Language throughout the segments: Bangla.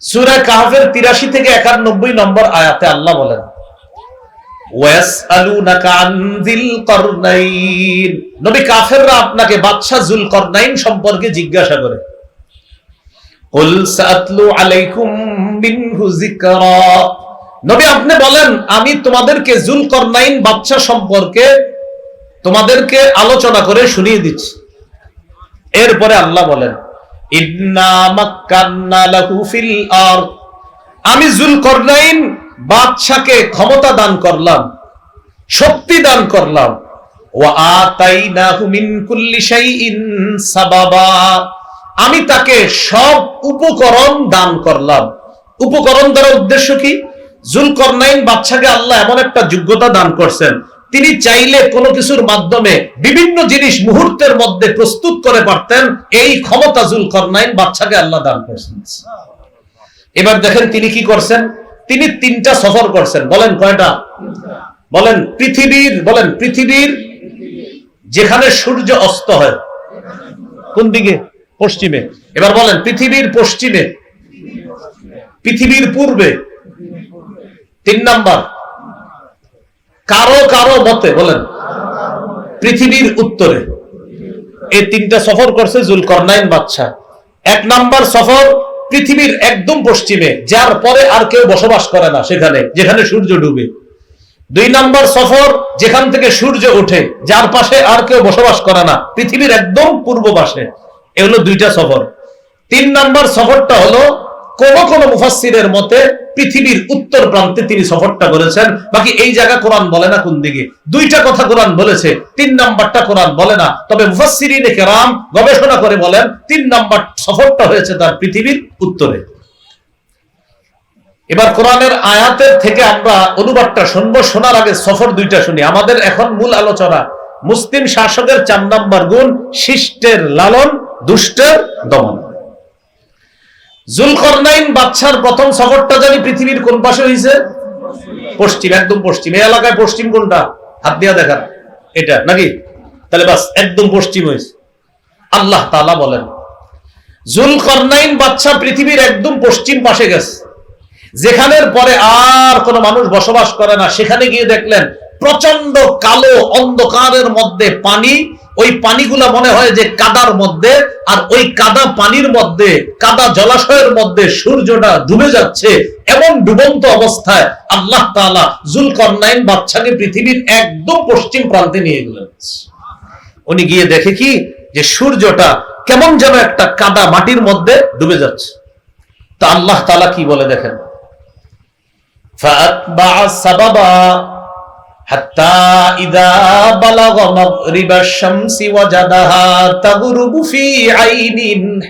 সুরা কাহফের তিরাশি থেকে একানব্বই নম্বর আয়াতে আল্লাহ বলেন আপনাকে জুল সম্পর্কে জিজ্ঞাসা করে। নবী আপনি বলেন, আমি তোমাদেরকে জুল করনাইন বাদশা সম্পর্কে তোমাদেরকে আলোচনা করে শুনিয়ে দিচ্ছি। এরপরে আল্লাহ বলেন আমি জুল করনাইন বাদশাকে ক্ষমতা দান করলাম, শক্তি দান করলাম। আমি তাকে সব উপকরণ দান করলাম। উপকরণ দ্বারা উদ্দেশ্য কি? জুলকরনাইন বাদশাকে আল্লাহ এমন একটা যোগ্যতা দান করছেন তিনি চাইলে কোনো কিছুর মাধ্যমে বিভিন্ন জিনিস মুহূর্তের মধ্যে প্রস্তুত করে পারতেন। এই ক্ষমতা জুলকরনাইন বাদশাকে আল্লাহ দান করছেন। এবার দেখেন তিনি কি করছেন? তিনি তিনটা সফর করছেন। বলেন কয়টা? বলেন পৃথিবীর বলেন পৃথিবীর যেখানে সূর্য অস্ত হয়। কোন দিকে? পশ্চিমে। এবার বলেন পৃথিবীর পশ্চিমে। পৃথিবীর পূর্বে। তিন নাম্বার। কারও কারও মতে, বলেন, পৃথিবীর উত্তরে। এই তিনটা সফর করছে জুলকরনাইন বাদশাহ। এক নাম্বার সফর পৃথিবীর একদম পশ্চিমে, যার পরে আর কেউ বসবাস করে না সেখানে, যেখানে সূর্য ডুবে। দুই নাম্বার সফর যেখান থেকে সূর্য ওঠে, যার পাশে আর কেউ বসবাস করে না, পৃথিবীর একদম পূর্ব পাশে। এগুলো দুইটা সফর। তিন নাম্বার সফরটা হলো কোন কোন মুফাসসিরের মতে পৃথিবীর উত্তর প্রান্তে তিনি সফরটা করেছেন। বাকি এই জায়গা কোরআন বলে না কোন দিকে? দুইটা কথা কোরআন বলেছে, তিন নাম্বারটা কোরআন বলে না। তবে মুফাসসিরিনে কেরাম গবেষণা করে বলেন, তিন নাম্বার সফরটা হয়েছে তার পৃথিবীর উত্তরে। এবার কোরআনের আয়াতের থেকে আমরা অনুবাদটা শুনব, শোনার আগে সফর দুইটা শুনি। আমাদের এখন মূল আলোচনা, মুসলিম শাসকের চার নম্বর গুণ, শিষ্টের লালন, দুষ্টের দমন। জুলকরনাইন বাদশার প্রথম সফরটা জানি পৃথিবীর কোন পাশে হয়েছে পশ্চিম, একদম পশ্চিম। এলাকায় পশ্চিম কোনটা? হাত দিয়া দেখান। এটা, নাকি? তাহলে বাস, একদম পশ্চিম হয়েছে আল্লাহ তাআলা বলেন, জুলকরনাইন বাদশা পৃথিবীর একদম পশ্চিম পাশে গেছে। যেখানের পরে আর কোনো মানুষ বসবাস করে না। সেখানে গিয়ে দেখলেন প্রচণ্ড কালো অন্ধকারের মধ্যে পানি ওই পানিগুলা মনে হয় যে কাদার মধ্যে, আর ওই কাদা পানির মধ্যে, কাদা জলাশয়ের মধ্যে সূর্যটা ডুবে যাচ্ছে এমন ডুবন্ত অবস্থায় আল্লাহ তালা জুল কর্নাইন বাচ্চাকে পৃথিবীর একদম পশ্চিম প্রান্তে নিয়ে গেলেন। উনি গিয়ে দেখে কি? যে সূর্যটা কেমন যেন একটা কাদা মাটির মধ্যে ডুবে যাচ্ছে। তা আল্লাহ তালা কি বলে দেখেন? حتى إذا بلغ مغرب الشمس وجدها تغرب في عين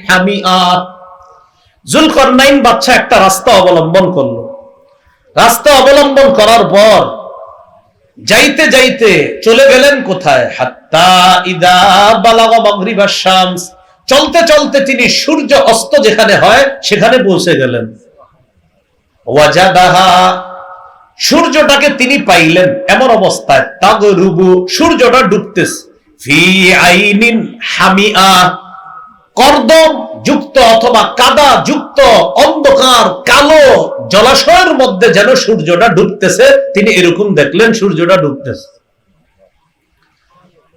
حمئة জুলকরনাইন বাচ্চা একটা রাস্তা অবলম্বন করলো রাস্তা অবলম্বন করার পর যাইতে যাইতে চলে গেলেন কোথায় হাত্তা ইদা বালাগ মাগরিবা শামস চলতে চলতে তিনি সূর্য অস্ত যেখানে হয় সেখানে পৌঁছে গেলেন ওয়াজাদাহা সূর্যটাকে তিনি পাইলেন। এমন অবস্থায় তাগরুবু সূর্যটা ডুবতেছে। ফি আইনিন হামিআ কর্দম যুক্ত অথবা কাদা যুক্ত, অন্ধকার, কালো জলাশয়ের মধ্যে যেন সূর্যটা ডুবতেছে। তিনি এরকম দেখলেন সূর্যটা ডুবতেছে।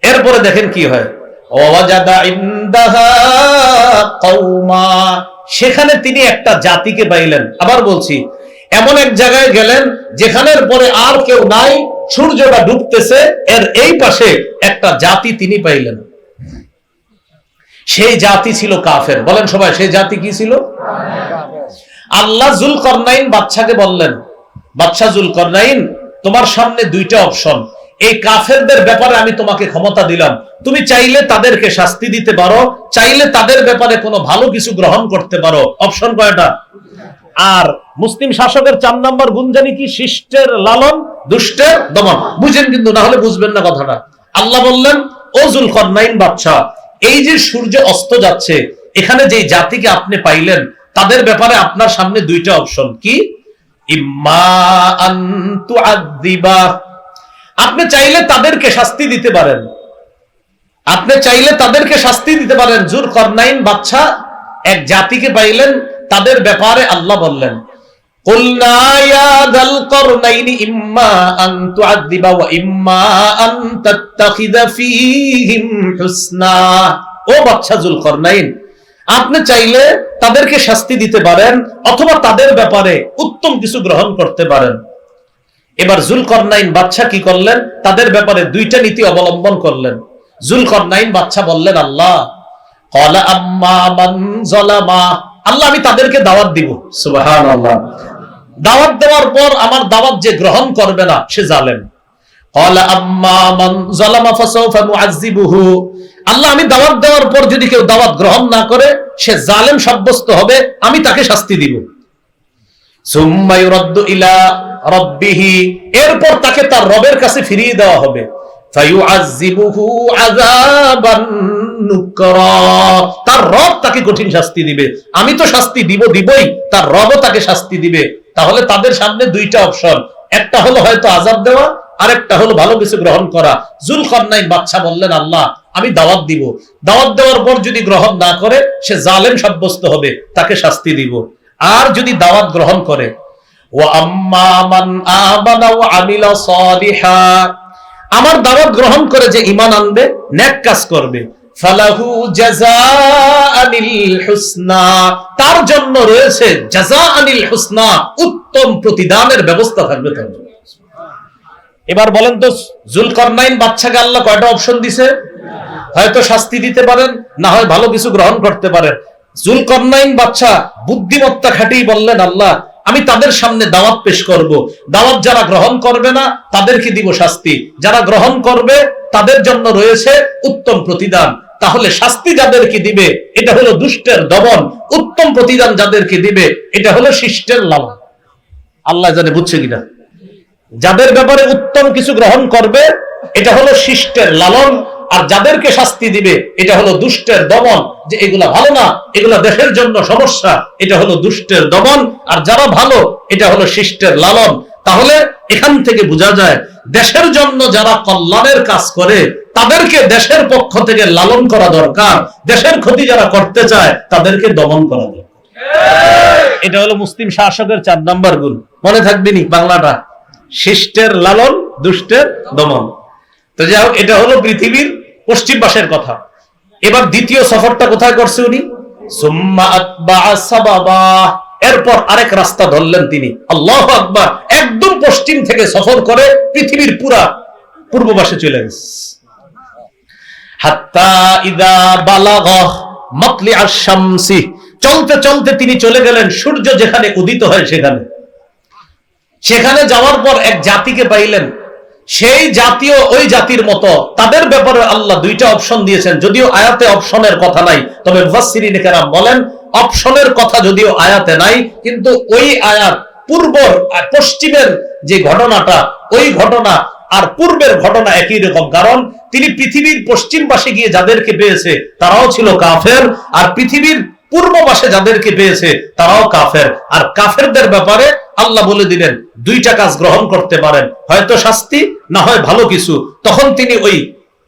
এরপরে দেখেন কি হয়? সেখানে তিনি একটা জাতিকে পাইলেন। আবার বলছি এমন এক জায়গায় গেলেন যেখানের পরে আর কেউ নাই, সূর্যটা ডুবতেছে, এর এই পাশে একটা জাতি তিনি পাইলেন। সেই জাতি ছিল কাফের। বলেন সবাই, সেই জাতি কি ছিল? আল্লাহ জুল করনাইন বাচ্চাকে বললেন বাচ্চা জুল করনাইন তোমার সামনে দুইটা অপশন। এই কাফেরদের ব্যাপারে আমি তোমাকে ক্ষমতা দিলাম। তুমি চাইলে তাদেরকে শাস্তি দিতে পারো, চাইলে তাদের ব্যাপারে কোনো ভালো কিছু গ্রহণ করতে পারো। অপশন কয়টা? আর মুসলিম শাসকের চার নম্বর গুণ জানি কি? শিষ্টের লালন? দুষ্টের দমন। বুঝেন কিন্তু, না হলে বুঝবেন না কথাটা। আল্লাহ বললেন, ও জুল করনাইন বাচ্চা এই যে সূর্য অস্ত যাচ্ছে, এখানে যে জাতিকে আপনি পাইলেন, তাদের ব্যাপারে আপনার সামনে দুইটা অপশন। কি? আপনি চাইলে তাদেরকে শাস্তি দিতে পারেন। আপনি চাইলে তাদেরকে শাস্তি দিতে পারেন। জুর করনাইন বাচ্চা এক জাতিকে পাইলেন তাদের ব্যাপারে আল্লাহ বললেন আপনি চাইলে তাদেরকে শাস্তি দিতে পারেন অথবা তাদের ব্যাপারে উত্তম কিছু গ্রহণ করতে পারেন। এবার জুল করনাইন বাচ্চা কি করলেন? তাদের ব্যাপারে দুইটা নীতি অবলম্বন করলেন। জুল করনাইন বাচ্চা বললেন, আল্লাহ, কলা আম্মা আল্লাহ, আমি তাদেরকে দাওয়াত দিব। দাওয়াত দেওয়ার পর আমার দাওয়াত যে গ্রহণ করবে না, সে জালেম। আল্লাহ, আমি দাওয়াত দেওয়ার পর যদি কেউ দাওয়াত গ্রহণ না করে, সে জালেম সাব্যস্ত হবে, আমি তাকে শাস্তি দিব। ইলা রাব্বিহি। এরপর তাকে তার রবের কাছে ফিরিয়ে দেওয়া হবে। তার রব তাকে কঠিন শাস্তি দিবে। আমি তো শাস্তি দিব, দিবই। তার রবও তাকে শাস্তি দিবে। তাহলে তাদের সামনে দুইটা অপশন। একটা হলো হয়তো আযাব দেওয়া, আরেকটা হলো ভালো কিছু গ্রহণ করা। জুল জুলকারনাইন বাচ্চা বললেন, আল্লাহ, আমি দাওয়াত দিব। দাওয়াত দেওয়ার পর যদি গ্রহণ না করে, সে জালেম সাব্যস্ত হবে, তাকে শাস্তি দিব। আর যদি দাওয়াত গ্রহণ করে ও আম্মা মান আমানা ওয়া আমিলা সালিহা। আমার দাওয়াত গ্রহণ করে যে ঈমান আনবে, নেক কাজ করবে। ফালাহু হুসনা। তার জন্য রয়েছে জাযাআনিল হুসনা, উত্তম প্রতিদানের ব্যবস্থা থাকবে তার এবার বলেন তো, জুলকারনাইন বাচ্চাকে আল্লাহ কয়টা অপশন দিছে? হয়তো শাস্তি দিতে পারেন, না হয় ভালো কিছু গ্রহণ করতে পারেন। জুলকারনাইন বাচ্চা বুদ্ধিমত্তা খাটিয়ে বললেন, আল্লাহ আমি তাদের সামনে দাওয়াত পেশ করব। দাওয়াত যারা গ্রহণ করবে না, তাদেরকে দিব শাস্তি। যারা গ্রহণ করবে, তাদের জন্য রয়েছে উত্তম প্রতিদান। তাহলে শাস্তি যাদেরকে দিবে, এটা হলো দুষ্টের দমন। উত্তম প্রতিদান যাদেরকে দিবে, এটা হলো শিষ্টের লালন। আল্লাহ জানে, বুঝছে কিনা? যাদের ব্যাপারে উত্তম কিছু গ্রহণ করবে, এটা হলো শিষ্টের লালন। আর যাদেরকে শাস্তি দিবে, এটা হলো দুষ্টের দমন। যে এগুলা ভালো না, এগুলা দেশের জন্য সমস্যা, এটা হলো দুষ্টের দমন। আর যারা ভালো, এটা হলো শিষ্টের লালন। তাহলে এখান থেকে বোঝা যায়, দেশের জন্য যারা কল্যাণের কাজ করে, তাদেরকে দেশের পক্ষ থেকে লালন করা দরকার। দেশের ক্ষতি যারা করতে চায়, তাদেরকে দমন করা দরকার। এটা হলো মুসলিম শাসকের চার নম্বর গুণ। মনে থাকবে নি বাংলাটা? শিষ্টের লালন, দুষ্টের দমন। তো যাই হোক, এটা হলো পৃথিবীর পশ্চিম পাশের কথা। এবার দ্বিতীয় সফরটা কোথায় করছে উনি। এরপর আরেক রাস্তা ধরলেন তিনি। আল্লাহ আকবার। একদম পশ্চিম থেকে সফর করে পৃথিবীর পুরা পূর্ব পাশে চলে গেছে। চলতে চলতে তিনি চলে গেলেন সূর্য যেখানে উদিত হয় সেখানে। সেখানে যাওয়ার পর এক জাতিকে পাইলেন সেই জাতীয় ওই জাতির মতো, তাদের ব্যাপারে আল্লাহ দুইটা অপশন দিয়েছেন। যদিও আয়াতে অপশনের কথা নাই, তবে মুফাসসিরিন বলেন অপশনের কথা যদিও আয়াতে নাই, কিন্তু ওই আয়াত পূর্ব পশ্চিমের যে ঘটনাটা, ওই ঘটনা আর পূর্বের ঘটনা একই রকম। কারণ তিনি পৃথিবীর পশ্চিম পাশে গিয়ে যাদেরকে পেয়েছে, তারাও ছিল কাফের, আর পৃথিবীর পূর্ব পাশে যাদেরকে পেয়েছে, তারাও কাফের। আর কাফেরদের ব্যাপারে আল্লাহ বলে দিলেন দুইটা কাজ গ্রহণ করতে পারেন হয়তো শাস্তি না হয় ভালো কিছু। তখন তিনি ওই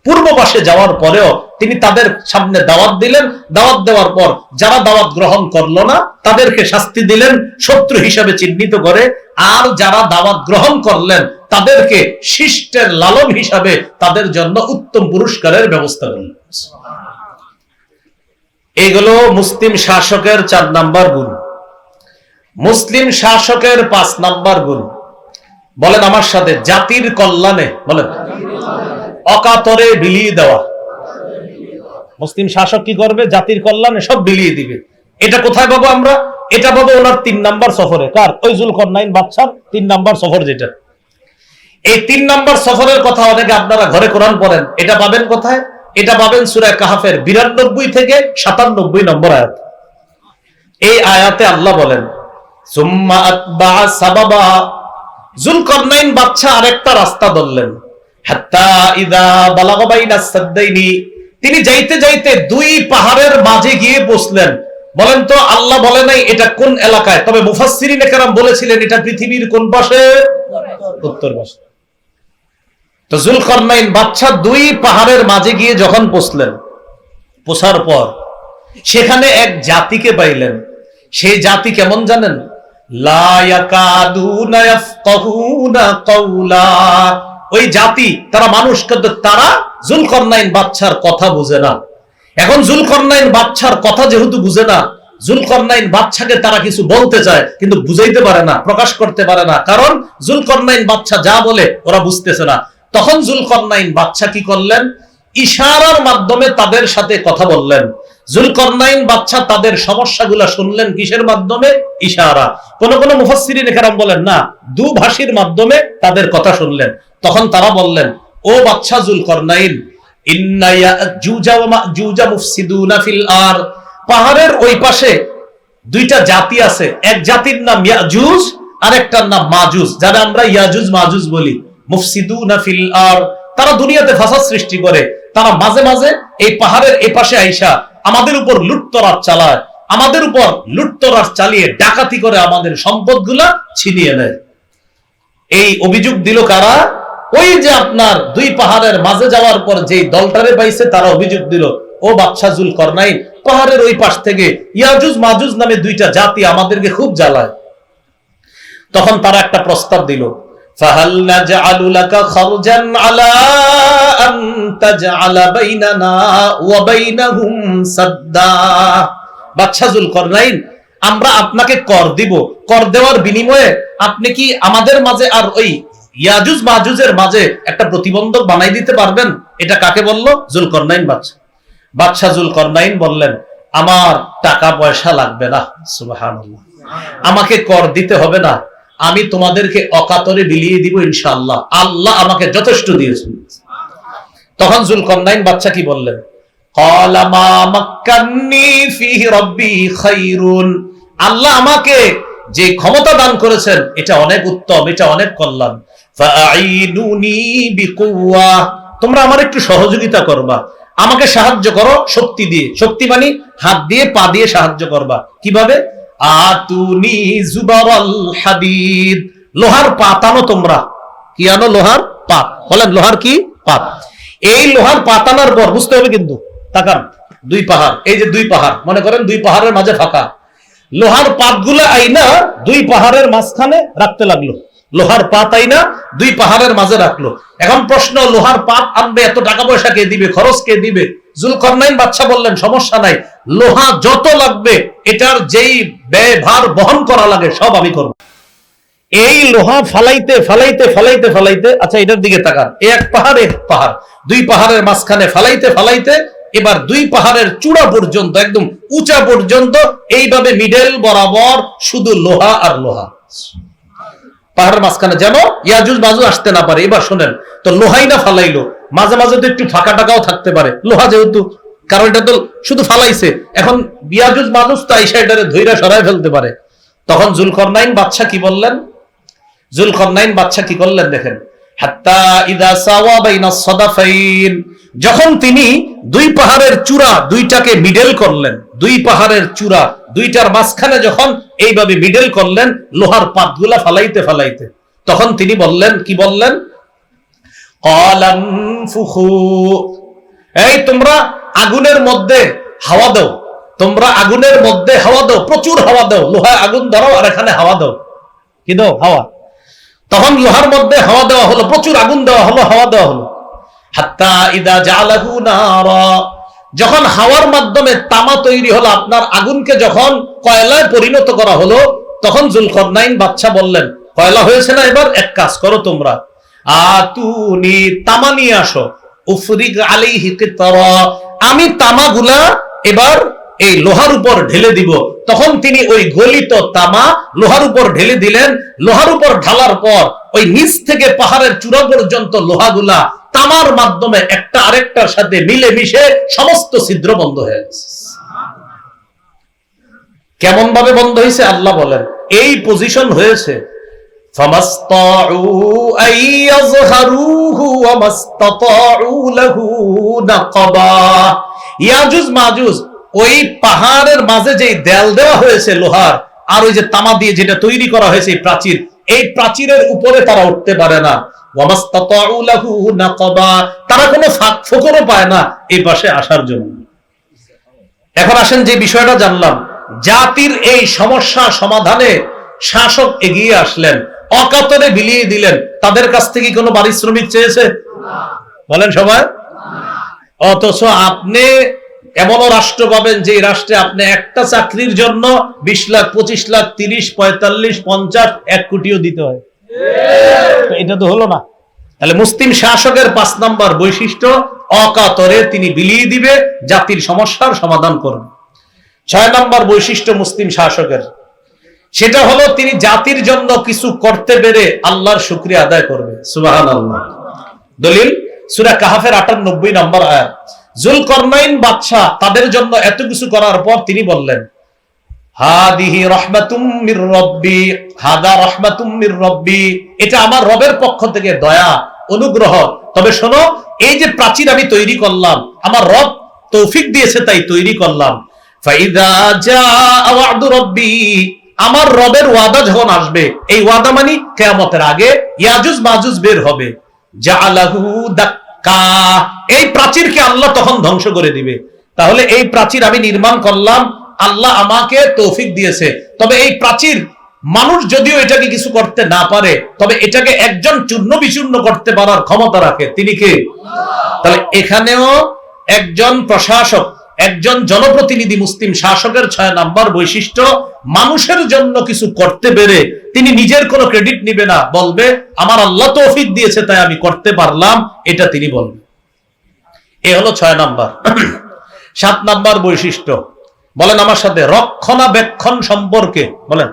পূর্ব পাশে যাওয়ার পরেও তিনি তাদের সামনে দাওয়াত দিলেন। দাওয়াত দেওয়ার পর যারা দাওয়াত গ্রহণ করল না তাদেরকে শাস্তি দিলেন শত্রু হিসাবে চিহ্নিত করে। আর যারা দাওয়াত গ্রহণ করলেন তাদেরকে শিষ্টের লালন হিসাবে তাদের জন্য উত্তম পুরস্কারের ব্যবস্থা করলেন। এগুলো মুসলিম শাসকের চার নাম্বার গুণ। মুসলিম শাসকের পাঁচ নাম্বার গুণ বলেন আমার সাথে, জাতির কল্যাণে, বলেন। অকাতরে বিলিয়ে দেওয়া। মুসলিম শাসক কি করবে? জাতির কল্যাণে সব বিলিয়ে দিবে। এটা কোথায় পাবো আমরা? এটা পাবো ওনার তিন নাম্বার সফরে। কার? ওই জুলকরনাইন বাদশার তিন নাম্বার সফর যেটা। এই তিন নাম্বার সফরের কথা অনেকে আপনারা ঘরে কোরআন পড়েন। এটা পাবেন কোথায়? এটা পাবেন সুরা কাহাফের বিরানব্বই থেকে সাতানব্বই নম্বর আয়াত। এই আয়াতে আল্লাহ বলেন তিনি যাইতে যাইতে দুই পাহাড়ের মাঝে গিয়ে বসলেন। বলেন তো, আল্লাহ বলে নাই এটা কোন এলাকায়? তবে কেরাম বলেছিলেন, এটা পৃথিবীর কোন পাশে? উত্তর পাশে। তো জুলকরনাইন বাচ্চা দুই পাহাড়ের মাঝে গিয়ে যখন পৌঁছলেন পোষার পর, সেখানে এক জাতিকে পাইলেন। সেই জাতি কেমন জানেন? ওই জাতি, তারা মানুষ, কিন্তু তারা জুলকরনাইন বাচ্চার কথা বুঝে না। এখন জুলকরনাইন বাচ্চার কথা যেহেতু বুঝে না, জুলকরনাইন বাচ্চাকে তারা কিছু বলতে চায়, কিন্তু বুঝাইতে পারে না, প্রকাশ করতে পারে না। কারণ জুলকরনাইন বাচ্চা যা বলে, ওরা বুঝতেছে না। তখন জুলকরনাইন বাচ্চা কি করলেন? ইশারার মাধ্যমে তাদের সাথে কথা বললেন। জুলকরনাইন বাচ্চা তাদের সমস্যাগুলো শুনলেন কিসের মাধ্যমে? ইশারা। কোন বলেন, না মাধ্যমে তাদের কথা শুনলেন। তখন তারা বললেন, ও বাচ্চা জুলকরনাইন পাহাড়ের ওই পাশে দুইটা জাতি আছে। এক জাতির নাম ইয়াজুজ আর একটার নাম মাজুজ। যারা আমরা ইয়াজুজ, মাজুজ বলি। মুফসিদুনা ফিল আর। তারা দুনিয়াতে ফাসাদ সৃষ্টি করে। তারা মাঝে মাঝে এই পাহাড়ের এই পাশে আইসা আমাদের উপর লুটতরাজ চালায়, আমাদের উপর লুটতরাজ চালিয়ে ডাকাতি করে আমাদের সম্পদগুলা ছিনিয়ে নেয়। এই অভিযোগ দিল কারা? ওই যে আপনার দুই পাহাড়ের মাঝে যাওয়ার পর যে দলটারে পাইছে, তারা অভিযোগ দিল, ও বাদশাজুল করনাই পাহাড়ের ওই পাশ থেকে ইয়াজুজ মাজুজ নামে দুইটা জাতি আমাদেরকে খুব জ্বালায়। তখন তারা একটা প্রস্তাব দিল, ফাহাল নাজআলু লাকা আলা আন তাজআলা বাইনানা ওয়া বাইনাহুম সাদ্দা। আমরা আপনাকে কর দিব। কর দেওয়ার বিনিময়ে আপনি কি আমাদের মাঝে আর ওই ইয়াজুজ মাজুজের মাঝে একটা প্রতিবন্ধক বানাই দিতে পারবেন? এটা কাকে বললেন, আমার টাকা পয়সা লাগবে না। আমাকে কর দিতে হবে না। আমি তোমাদেরকে অকাতরে বিলিয়ে দিব ইনশাআল্লাহ। আল্লাহ আমাকে যথেষ্ট দিয়েছেন। তখন জুলকরনাইন বাচ্চা কি বললেন? আল্লাহ আমাকে যে ক্ষমতা দান করেছেন, এটা অনেক উত্তম, এটা অনেক কল্যাণ। তোমরা আমার একটু সহযোগিতা করবা। আমাকে সাহায্য করো শক্তি দিয়ে। শক্তি মানে হাত দিয়ে, পা দিয়ে সাহায্য করবা। কীভাবে? আতুনি জুবারাল হাদিদ। লোহার পাত আনো তোমরা। কি আনো? লোহার পাত। বলেন, লোহার কি? পাত। এই লোহার পাতানোর পর বুঝতে হবে কিন্তু তাকান দুই পাহাড়, এই যে দুই পাহাড়, মনে করেন দুই পাহাড়ের মাঝে ফাঁকা। লোহার পাতগুলো আইনা দুই পাহাড়ের মাঝখানে রাখতে লাগল। লোহার পাত আইনা দুই পাহাড়ের মাঝে রাখল। এখন প্রশ্ন, লোহার পাত আনবে, এত টাকা পয়সা কে দিবে, খরচ কে দিবে? জুলকরনাইন বাচ্চা বললেন, সমস্যা নাই, লোহা যত লাগবে, এটার যেই ব্যয় ভার বহন করা লাগে, সব আমি করব। এই লোহা ফালাইতে ফালাইতে ফালাইতে ফালাইতে আচ্ছা এটার দিকে তাকান এক পাহাড় এক পাহাড়। দুই পাহাড়ের মাঝখানে ফালাইতে ফালাইতে এবার দুই পাহাড়ের চূড়া পর্যন্ত, একদম উঁচা পর্যন্ত, এইভাবে মিডেল বরাবর শুধু লোহা আর লোহা। পাহাড়ের মাঝখানে যেন ইয়াজুজ বাজু আসতে না পারে। এবার শোনেন, তো লোহাই না ফালাইলো? মাঝে মাঝে তো একটু ফাঁকা টাকাও থাকতে পারে। লোহা যেহেতু, কারণ এটা তো শুধু ফালাইছে। এখন বিয়াজুজ মানুষ তো আইসা এটারে ধৈরা সরাই ফেলতে পারে। তখন জুলকরনাইন বাদশা কি বললেন? জুলকরনাইন বাদশা কি করলেন দেখেন? যখন তিনি দুই পাহাড়ের চূড়া দুইটাকে মিডল করলেন, দুই পাহাড়ের চূড়া দুইটার মাঝখানে যখন এইভাবে মিডল করলেন, লোহার পাতগুলা ফালাইতে ফালাইতে, তখন তিনি বললেন, কি বললেন? এই তোমরা আগুনের মধ্যে হাওয়া দাও, তোমরা আগুনের মধ্যে হাওয়া দাও, প্রচুর হাওয়া দাও লোহায় আগুন ধরো আর এখানে হাওয়া দাও। কি দাও? হাওয়া। তখন লোহার মধ্যে হাওয়া দেওয়া হলো, প্রচুর আগুন দেওয়া হলো, হাওয়া দেওয়া হলো। হাত্তা ইদা জালাহু নারা যখন হাওয়ার মাধ্যমে তামা তৈরি হলো, আপনার আগুনকে যখন কয়লায় পরিণত করা হলো, তখন জুলকরনাইন বাচ্চা বললেন, কয়লা হয়েছে না এবার? এক কাজ করো তোমরা। আতুনি তামা নিয়ে আসো। উফরিক আলাইহি কিতরা। আমি তামাগুলা এবার এই লোহার উপর ঢেলে দিব। তখন তিনি ওই গলিত তামা লোহার উপর ঢেলে দিলেন। লোহার উপর ঢালার পর ওই নিচ থেকে পাহাড়ের চূড়া পর্যন্ত লোহাগুলা তামার মাধ্যমে একটা আরেকটার সাথে মিলে মিশে সমস্ত ছিদ্র বন্ধ হয়ে গেছে। কেমন ভাবে বন্ধ হয়েছে আল্লাহ বলেন, এই পজিশন হয়েছে মাজুজ ওই পাহাড়ের মাঝে যে দেয়াল দেওয়া হয়েছে লোহার, আর ওই যে তামা দিয়ে যেটা তৈরি করা হয়েছে প্রাচীর, এই প্রাচীরের উপরে তারা উঠতে পারে না। তারা কোনো ফাঁক ফোকরও পায় না এই পাশে আসার জন্য। এখন আসেন যে বিষয়টা জানলাম, জাতির এই সমস্যা সমাধানে শাসক এগিয়ে আসলেন, অকাতরে বিলিয়ে দিলেন। তাদের কাছ থেকে কোনো পারিশ্রমিক চেয়েছে? বলেন সবাই। অথচ আপনি এমনও রাষ্ট্র পাবেন যে রাষ্ট্রে আপনি একটা চাকরির জন্য বিশ লাখ, পঁচিশ লাখ, তিরিশ, পঁয়তাল্লিশ, পঞ্চাশ, এক কোটিও দিতে হয়। এটা তো হলো না। তাহলে মুসলিম শাসকের পাঁচ নাম্বার বৈশিষ্ট্য, অকাতরে তিনি বিলিয়ে দিবে, জাতির সমস্যার সমাধান করবে। ছয় নম্বর বৈশিষ্ট্য মুসলিম শাসকের। সেটা হলো তিনি জাতির জন্য কিছু করতে পেরে আল্লাহর শুক্রিয়া আদায় করবে। আল্লাহ দলিল, সুরা কাহাফের আটানব্বই নম্বর আয়াত। বাদশাহ, তাদের জন্য এত কিছু করার পর তিনি বললেন, হাদিহি রহমাতুম মির রব্বি, হাদা রহমাতুম মির রব্বি, এটা আমার রবের পক্ষ থেকে দয়া, অনুগ্রহ। তবে শোনো, এই যে প্রাচীর আমি তৈরি করলাম, আমার রব তৌফিক দিয়েছে তাই তৈরি করলাম। ফাইদা জাআ ওয়াদু রব্বি, আমার রবের ওয়াদা যখন আসবে, এই ওয়াদা মানে কেয়ামতের আগে ইয়াজুজ মাজুজ বের হবে। জাআলাহু এই প্রাচীরকে আল্লাহ তখন ধ্বংস করে দিবে। তাহলে এই প্রাচীর আমি নির্মাণ করলাম, আল্লাহ আমাকে তৌফিক দিয়েছে। তবে এই প্রাচীর মানুষ যদিও এটাকে কিছু করতে না পারে, তবে এটাকে একজন চূর্ণ বিচূর্ণ করতে পারার ক্ষমতা রাখে। তিনি কে? তাহলে এখানেও একজন প্রশাসক একজন জনপ্রতিনিধি মুসলিম শাসকের ছয় নাম্বার বৈশিষ্ট্য, মানুষের জন্য কিছু করতে পেরে তিনি নিজের কোনো ক্রেডিট নিবে না, বলবে, আমার আল্লাহ তৌফিক দিয়েছে, তাই আমি করতে পারলাম। এটা তিনি বলবেন। এ হলো ছয় নাম্বার। সাত নাম্বার বৈশিষ্ট্য। বলেন আমার সাথে, রক্ষণাবেক্ষণ সম্পর্কে, বলেন।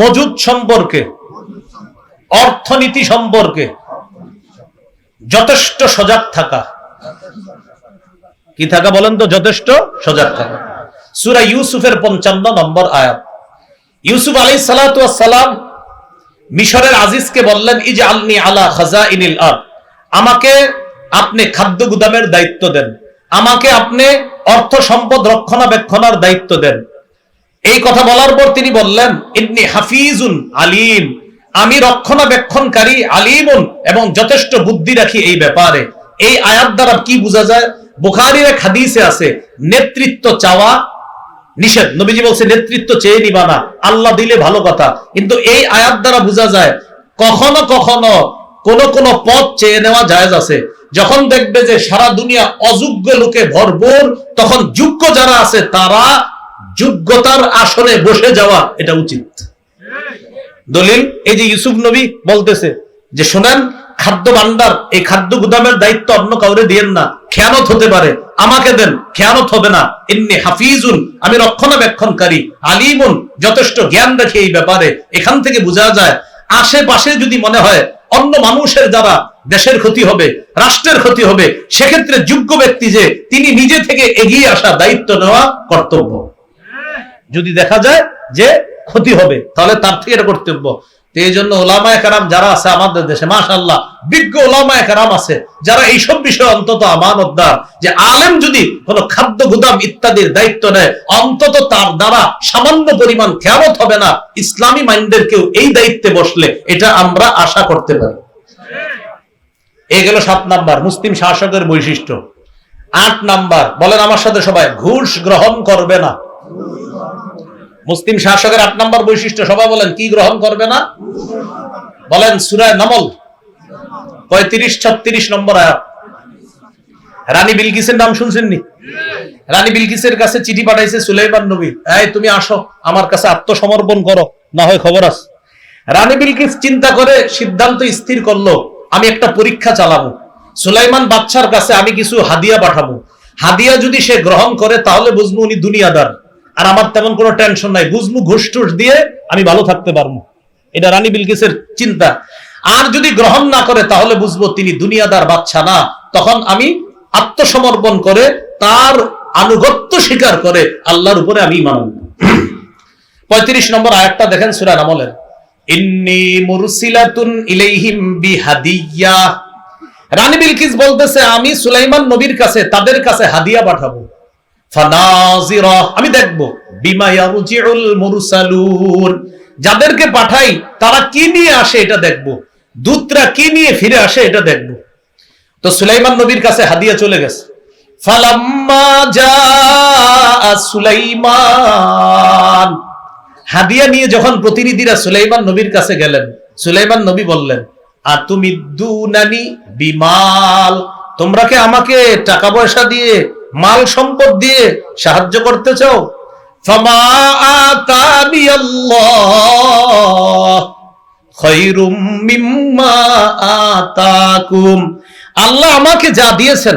মজুদ সম্পর্কে, অর্থনীতি সম্পর্কে, যথেষ্ট সজাগ থাকা। কি থাকা বলেন তো? যথেষ্ট? সজাগ থাকা সুরা ইউসুফের পঞ্চান্ন নম্বর আয়াত। ইউসুফ আলাই সালাম মিশরের আজিজকে বললেন ইজ আলনি আলা খাজা ইনিল আর আমাকে আপনি খাদ্য গুদামের দায়িত্ব দেন। আমাকে আপনি অর্থ সম্পদ রক্ষণাবেক্ষণার দায়িত্ব দেন। এই কথা বলার পর তিনি বললেন, ইন্নি হাফিজুন আলিম। আমি রক্ষণাবেক্ষণকারী আলিমুন এবং যথেষ্ট বুদ্ধি রাখি এই ব্যাপারে। এই আয়াত দ্বারা কি বোঝা যায়? বুখারির এক হাদিসে আছে, নেতৃত্ব চাওয়া নিষেধ। নবীজি বলছে, নেতৃত্ব চেয়ে নিবা না, আল্লাহ দিলে ভালো কথা। কিন্তু এই আয়াত দ্বারা বোঝা যায়, কখনো কখনো কোন কোন পথ চেয়ে নেওয়া জায়েজ আছে। যখন দেখবে যে সারা দুনিয়া অযোগ্য লোকে ভরপুর, তখন যোগ্য যারা আছে, তারা যোগ্যতার আসনে বসে যাওয়া এটা উচিত। দলিল, এই যে ইউসুফ নবী বলতেছে যে, শোনেন, খাদ্য ভান্ডার এই খাদ্য গুদামের দায়িত্ব অন্য কাউরে দিয়েন না। খেয়ানত হতে পারে। আমাকে দেন, খেয়ানত হবে না। এমনি হাফিজুন, আমি রক্ষণাবেক্ষণকারী, আলিমুন, যথেষ্ট জ্ঞান রাখি এই ব্যাপারে। এখান থেকে বোঝা যায়, আশেপাশে যদি মনে হয় অন্য মানুষের দ্বারা দেশের ক্ষতি হবে, রাষ্ট্রের ক্ষতি হবে, সেক্ষেত্রে যোগ্য ব্যক্তি যে, তিনি নিজে থেকে এগিয়ে আসা দায়িত্ব নেওয়া কর্তব্য। যদি দেখা যায় যে ক্ষতি হবে, তাহলে তার থেকে এটা কর্তব্য। এই জন্য ওলামায় কারাম যারা আছে আমাদের দেশে মাশাল্লাহ বিজ্ঞ কারাম আছে, যারা এইসব বিষয়ে অন্তত আমানতদার, যে আলেম যদি কোন খাদ্য গুদাম ইত্যাদির দায়িত্ব নেয়, অন্তত তার দ্বারা সামান্য পরিমাণ খেয়ালত হবে না, ইসলামী মাইন্ডের কেউ এই দায়িত্বে বসলে এটা আমরা আশা করতে পারি। এই গেল সাত নাম্বার, মুসলিম শাসকের বৈশিষ্ট্য। আট নাম্বার, বলেন আমার সাথে সবাই, ঘুষ গ্রহণ করবে না। মুসলিম শাসকের আট নম্বর বৈশিষ্ট্য, সবাই বলেন, কি গ্রহণ করবে না? বলেন সুরায় নমল, পঁয়ত্রিশ, ছত্রিশ নম্বর আয়াত। রানী বিলকিসের নাম শুনছেননি? রানী বিলকিসের কাছে চিঠি পাঠাইছে সুলাইমান নবী। এই, তুমি আসো, আমার কাছে আত্মসমর্পণ করো, না হয় খবর আস রানী বিলকিস চিন্তা করে সিদ্ধান্ত স্থির করল, আমি একটা পরীক্ষা চালাবো। সুলাইমান বাচ্চার কাছে আমি কিছু হাদিয়া পাঠাবো। হাদিয়া যদি সে গ্রহণ করে, তাহলে বুঝব উনি দুনিয়াদার। আর আমার তেমন কোনো টেনশন নাই। বুঝব ঘুষ টুস দিয়ে আমি ভালো থাকতে পারব। এটা রানী বিলকিসের চিন্তা। আর যদি গ্রহণ না করে, তাহলে বুঝব তিনি দুনিয়াদার বাচ্চা না। তখন আমি আত্মসমর্পণ করে, তার আনুগত্য স্বীকার করে আল্লাহর উপরে আমি মানব পঁয়ত্রিশ নম্বর আয়াতটা দেখেন সুরা আমলের ইন্নি মুরসিলাতুন ইলাইহিম বিহাদিয়া। রানী বিলকিস বলতেছে, আমি সুলাইমান নবীর কাছে, তাদের কাছে হাদিয়া পাঠাবো। আমি দেখব। যাদেরকে পাঠাই, তারা কি নিয়ে আসে এটা দেখব। দূতরা কি নিয়ে ফিরে আসে এটা দেখব। তো সুলাইমান নবীর কাছে হাদিয়া চলে গেছে। সুলাইমান। হাদিয়া নিয়ে যখন প্রতিনিধিরা সুলাইমান নবীর কাছে গেলেন, সুলাইমান নবী বললেন আর তুমি দুনানি বিমাল? তোমরা কি আমাকে টাকা পয়সা দিয়ে মাল সম্পদ দিয়ে সাহায্য করতে চাও? আল্লাহ আমাকে যা দিয়েছেন,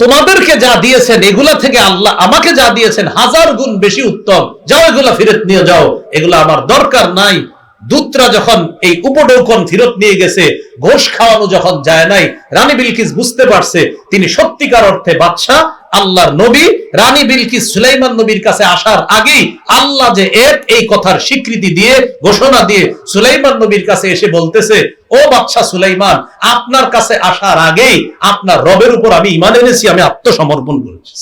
তোমাদেরকে যা দিয়েছেন, এগুলা থেকে আল্লাহ আমাকে যা দিয়েছেন, হাজার গুণ বেশি উত্তম। যাও এগুলা ফিরত নিয়ে যাও, এগুলা আমার দরকার নাই। দূতরা যখন এই উপডৌকন ফিরত নিয়ে গেছে, ঘোষ খাওয়ানো যখন যায় নাই, রানী বিলকিস বুঝতে পারছে, তিনি সত্যিকার অর্থে বাদশাহ, আল্লাহর নবী। রানী বিলকিস সুলাইমান নবীর কাছে আসার আগেই আল্লাহ যে এক এই কথার স্বীকৃতি দিয়ে, ঘোষণা দিয়ে সুলাইমান নবীর কাছে এসে বলতেছে, ও বাদশাহ সুলাইমান, আপনার কাছে আসার আগেই আপনার রবের উপর আমি ইমান এনেছি, আমি আত্মসমর্পণ করেছি।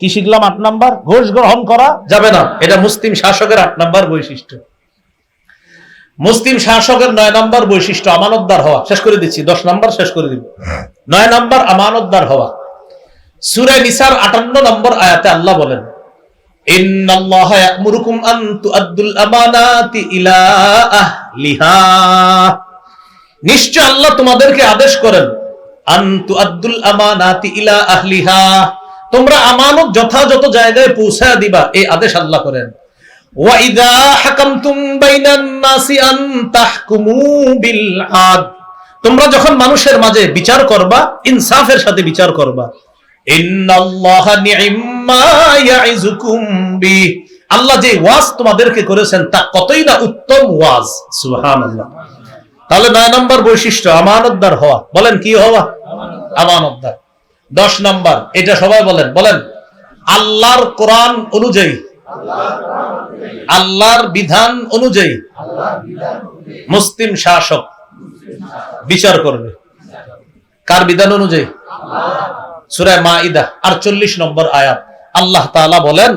কি শিখলাম আট নাম্বার? ঘোষ গ্রহণ করা যাবে না। এটা মুসলিম শাসকের আট নাম্বার বৈশিষ্ট্য। মুসলিম শাসকের নয় নাম্বার বৈশিষ্ট্য আমানতদার হওয়া। শেষ করে দিচ্ছি, দশ নাম্বার শেষ করে দিব। নয় নাম্বার আমানতদার হওয়া। সুরে নিসার আটান্ন নম্বর আয়াতে আল্লাহ বলেন নিশ্চয় আল্লাহ তোমাদেরকে আদেশ করেন, আন আব্দুল আমানাতি ইলা আহলিহা। তোমরা আমানত যথাযথ জায়গায় পৌঁছায় দিবা, এই আদেশ আল্লাহ করেন। ওয়াইদা হাকামতুম বাইনান নাসি আন তাহকুমু বিল আদ। তোমরা যখন মানুষের মাঝে বিচার করবা, ইনসাফের সাথে বিচার করবা। ইন্নাল্লাহা নি'ম্মা ইয়াইজুকুম বি আল্লাহ যে ওয়াজ তোমাদেরকে করেছেন, তা কতই না উত্তম ওয়াজ। সুবহানাল্লাহ। তাহলে নয় নম্বর বৈশিষ্ট্য, আমানতদার হওয়া। বলেন কি হওয়া? আমানতদার। দশ নাম্বার, এটা সবাই বলেন বলেন, আল্লাহর কোরআন অনুযায়ী, আল্লাহর বিধান অনুযায়ী মুসলিম শাসক বিচার করবে। কার বিধান অনুযায়ী? সুরায় মাইদা আটচল্লিশ নম্বর আয়াত। আল্লাহ তাআলা বলেন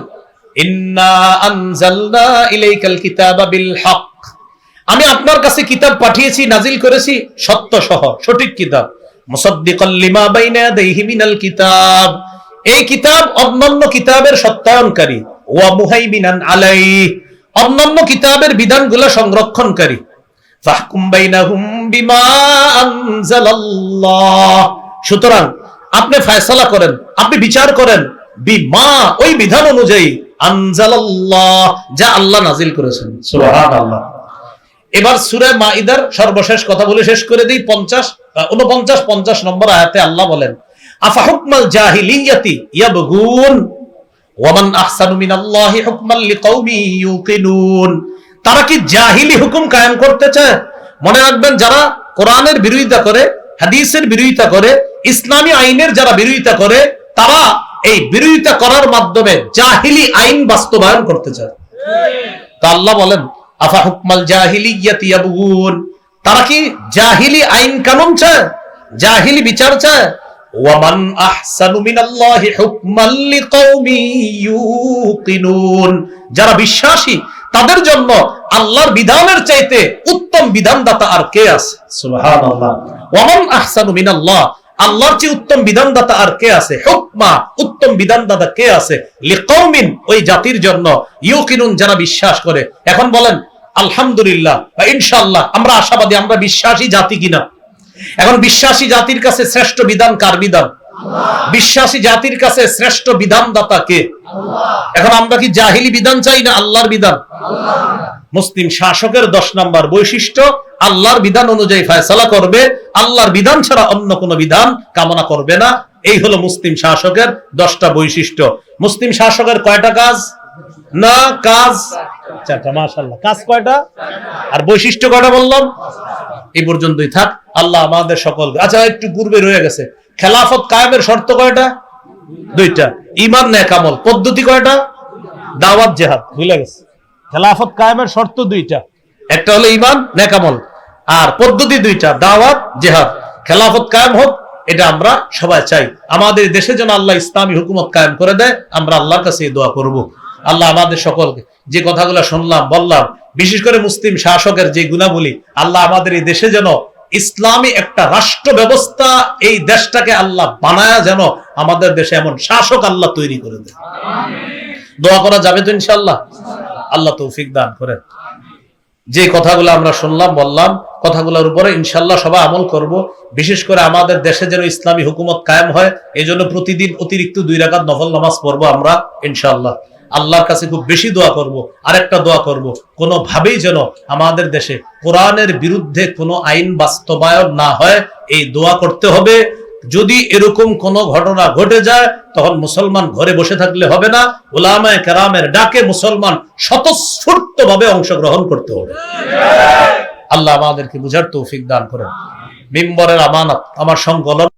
আমি আপনার কাছে কিতাব পাঠিয়েছি নাজিল করেছি, সত্য সহ, সঠিক কিতাব। কিতাব। সুতরাং আপনি ফয়সালা করেন, আপনি বিচার করেন, বিমা ওই বিধান অনুযায়ী আনজালাল্লাহ, যা আল্লাহ নাজিল করেছেন। এবার সুরে মাইদার সর্বশেষ কথা বলে শেষ করে দিই, পঞ্চাশ উনপঞ্চাশ পঞ্চাশ নম্বর আয়াতে আল্লাহ বলেন আফাহুকমাল জাহিলিয়াতি ইয়াবগুন? ওয়ামান আহসানু মিনাল্লাহি হুকমান ইউকিনুন? তারা কি জাহিলি হুকুম কায়েম করতে চায় মনে রাখবেন, যারা কোরআনের বিরোধিতা করে, হাদিসের বিরোধিতা করে, ইসলামী আইনের যারা বিরোধিতা করে, তারা এই বিরোধিতা করার মাধ্যমে জাহিলি আইন বাস্তবায়ন করতে চায়। তা আল্লাহ বলেন আফা হুকমাল ইয়াবগুন? তারা কি জাহিলি আইন কানুন চায়? জাহিলি বিচার চায়? ওয়ামান আহসানু লিকাউমি ইউকিনুন। যারা বিশ্বাসী, তাদের জন্য আল্লাহর বিধানের চাইতে উত্তম বিধানদাতা আর কে আছে? সুবহানাল্লাহ। ওয়ামান আহসানু আল্লাহর চেয়ে উত্তম বিধানদাতা আর কে আছে? হুকমা, উত্তম বিধানদাতা কে আছে? লিকৌমিন ওই জাতির জন্য ইউকিনুন, যারা বিশ্বাস করে। এখন বলেন, আলহামদুলিল্লাহ, বা ইনশাআল্লাহ, আমরা আশাবাদী, আমরা বিশ্বাসী জাতি কিনা? এখন বিশ্বাসী জাতির কাছে শ্রেষ্ঠ বিধান কার বিধান? বিশ্বাসী জাতির কাছে শ্রেষ্ঠ বিধানদাতা কে? এখন আমরা কি জাহিলি বিধান চাই না আল্লাহর বিধান? মুসলিম শাসকের দশ নাম্বার বৈশিষ্ট্য, আল্লাহর বিধান অনুযায়ী ফয়সালা করবে, আল্লাহর বিধান ছাড়া অন্য কোনো বিধান কামনা করবে না। এই হলো মুসলিম শাসকের দশটা বৈশিষ্ট্য। মুসলিম শাসকের কয়টা কাজ? না, কাজ? চারটা মাশাল্লাহ কাজ কয়টা? আর বৈশিষ্ট্য কয়টা বললাম? এই পর্যন্তই থাক। আল্লাহ আমাদের সকল আচ্ছা একটু পূর্বে রয়ে গেছে। খেলাফত কায়েমের শর্ত কয়টা? দুইটা। ইমান নেকামল পদ্ধতি কয়টা? দাওয়াত জেহাদ। ভুলে গেছে। খেলাফত কায়েমের শর্ত দুইটা। একটা হলো ইমান নেকামল আর পদ্ধতি দুইটা দাওয়াত জেহাদ। খেলাফত কায়েম হোক এটা আমরা সবাই চাই। আমাদের দেশে যেন আল্লাহ ইসলামী হুকুমত কায়েম করে দেয় আমরা আল্লাহর কাছে দোয়া করব। আল্লাহ আমাদের সকলকে যে কথাগুলো শুনলাম বললাম বিশেষ করে মুসলিম শাসকের যে গুণাবলী আল্লাহ আমাদের এই দেশে যেন ইসলামী একটা রাষ্ট্র ব্যবস্থা এই দেশটাকে আল্লাহ বানায়া যেন আমাদের দেশে এমন শাসক আল্লাহ তৈরি করে দেয় দোয়া করা যাবে তো ইনশাল্লাহ আল্লাহ তৌফিক দান করেন। যে কথাগুলো আমরা শুনলাম বললাম কথাগুলোর উপরে ইনশাল্লাহ সবাই আমল করব। বিশেষ করে আমাদের দেশে যেন ইসলামী হুকুমত কায়েম হয় এই জন্য প্রতিদিন অতিরিক্ত দুই রাকাত নফল নামাজ পড়ব আমরা ইনশাল্লাহ আল্লাহর কাছে খুব বেশি দোয়া করব, আরেকটা দোয়া করব। কোনো ভাবেই যেন আমাদের দেশে কোরআনের বিরুদ্ধে কোনো আইন বাস্তবায়ন না হয়, এই দোয়া করতে হবে। যদি এরকম কোন ঘটনা ঘটে যায়, তখন মুসলমান ঘরে বসে থাকলে হবে না। ওলামায় কেরামের ডাকে মুসলমান স্বতঃস্ফূর্ত ভাবে অংশগ্রহণ করতে হবে। আল্লাহ আমাদেরকে বুঝার তৌফিক দান করেন। মিম্বরের আমানত, আমার সংকলন